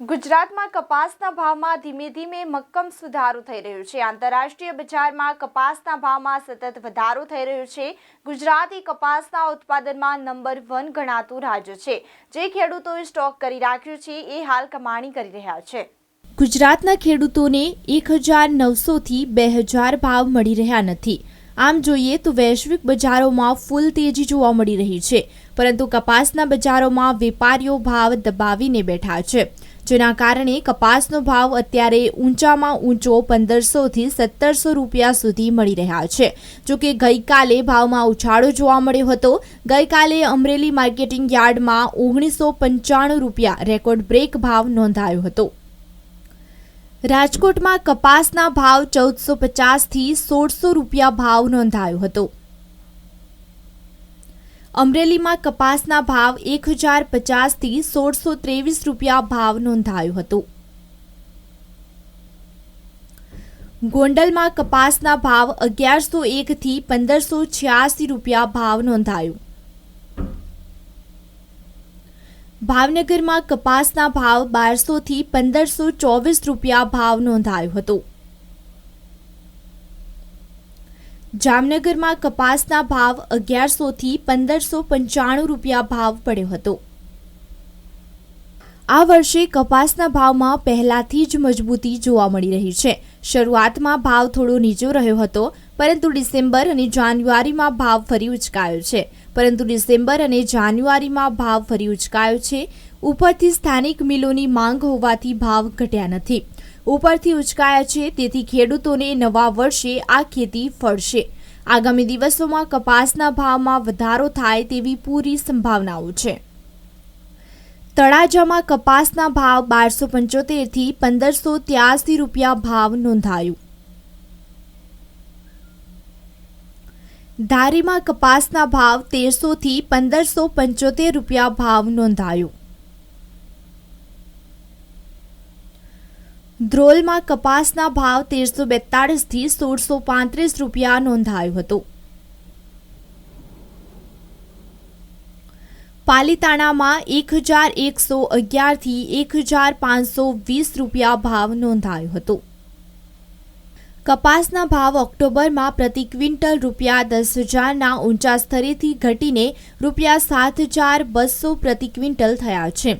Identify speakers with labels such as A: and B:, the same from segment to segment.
A: ગુજરાતમાં કપાસના ભાવમાં ધીમે ધીમે મક્કમ સુધારો થઈ રહ્યો છે. આંતરરાષ્ટ્રીય બજારમાં કપાસના ભાવમાં સતત વધારો થઈ રહ્યો છે. ગુજરાતી કપાસના ઉત્પાદનમાં નંબર વન ગણાતું રાજ્ય છે. જે ખેડૂતોએ સ્ટોક કરી રાખ્યું છે, એ હાલ કમાણી કરી રહ્યા છે.
B: ગુજરાતના ખેડૂતોને એક હજાર નવસોથી બે હજાર ભાવ મળી રહ્યા નથી. આમ જોઈએ તો વૈશ્વિક બજારોમાં ફૂલ તેજી જોવા મળી રહી છે. પરંતુ કપાસના બજારોમાં વેપારીઓ ભાવ દબાવીને બેઠા છે. જેના કારણે કપાસનો ભાવ અત્યારે ઊંચામાં ઊંચો પંદરસોથી સત્તરસો રૂપિયા સુધી મળી રહ્યા છે. જોકે ગઈકાલે ભાવમાં ઉછાળો જોવા મળ્યો હતો. ગઈકાલે અમરેલી માર્કેટિંગ યાર્ડમાં ઓગણીસો પંચાણું રૂપિયા રેકોર્ડ બ્રેક ભાવ નોંધાયો હતો. રાજકોટમાં કપાસના ભાવ ચૌદસો પચાસથી સોળસો રૂપિયા ભાવ નોંધાયો હતો. અમરેલીમાં કપાસના ભાવ એક હજાર પચાસથી સોળસો ત્રેવીસ રૂપિયા ભાવ નોંધાયો હતો. ગોંડલમાં કપાસના ભાવ અગિયારસો એકથી પંદરસો છ્યાસી રૂપિયા ભાવ નોંધાયો. ભાવનગરમાં કપાસના ભાવ બારસોથી પંદરસો ચોવીસ રૂપિયા ભાવ નોંધાયો હતો. જામનગરમાં કપાસના ભાવ અગિયારસોથી પંદરસો પંચાણું રૂપિયા ભાવ પડ્યો હતો. આ વર્ષે કપાસના ભાવમાં પહેલાથી જ મજબૂતી જોવા મળી રહી છે. શરૂઆતમાં ભાવ થોડો નીચો રહ્યો હતો, પરંતુ ડિસેમ્બર અને જાન્યુઆરીમાં ભાવ ફરી ઉચકાયો છે. પરંતુ ડિસેમ્બર અને જાન્યુઆરીમાં ભાવ ફરી ઉચકાયો છે. ઉપરથી સ્થાનિક મિલોની માંગ હોવાથી ભાવ ઘટ્યા નથી. ઉપરથી ઉચકાયા છે, તેથી ખેડૂતોને નવા વર્ષે આ ખેતી ફળશે. આગામી દિવસોમાં કપાસના ભાવમાં વધારો થાય તેવી પૂરી સંભાવનાઓ છે. તળાજામાં કપાસના ભાવ બારસો પંચોતેરથી પંદરસો ત્યાસી રૂપિયા ભાવ નોંધાયું. ધારીમાં કપાસના ભાવ તેરસોથી પંદરસો પંચોતેર રૂપિયા ભાવ નોંધાયો. ધ્રોલમાં કપાસના ભાવ તેરસો બેતાળીસથી સોળસો પાંત્રીસ રૂપિયા નોંધાયો હતો. પાલીતાણામાં એક હજાર એકસો અગિયારથી એક હજાર પાંચસો વીસ રૂપિયા ભાવ નોંધાયો હતો. કપાસના ભાવ ઓક્ટોબરમાં પ્રતિ ક્વિન્ટલ રૂપિયા દસ હજારના ઊંચા સ્તરેથી ઘટીને રૂપિયા સાત હજાર બસો પ્રતિ ક્વિન્ટલ થયા છે.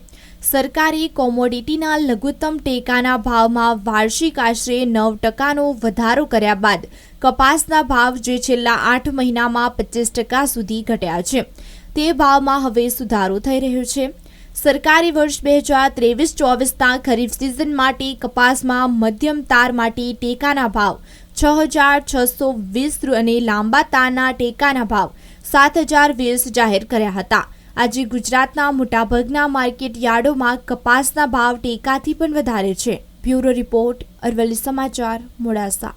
B: સરકારે કોમોડિટીના લઘુત્તમ ટેકાના ભાવમાં વાર્ષિક આશરે નવ ટકાનો વધારો કર્યા બાદ કપાસના ભાવ જે છેલ્લા આઠ મહિનામાં પચીસ ટકા સુધી ઘટ્યા છે. તે ભાવમાં હવે સુધારો થઈ રહ્યો છે. સરકારી વર્ષ બે હજાર ત્રેવીસ ચોવીસના ખરીફ સિઝન માટે કપાસમાં મધ્યમ તાર માટે ટેકાના ભાવ છ હજાર છસો વીસ અને લાંબા તારના ટેકાના ભાવ સાત હજાર વીસ જાહેર કર્યા હતા. આજે ગુજરાતના મોટાભાગના માર્કેટ યાર્ડોમાં કપાસના ભાવ ટેકાથી પણ વધારે છે. બ્યુરો રિપોર્ટ અરવલ્લી સમાચાર મોડાસા.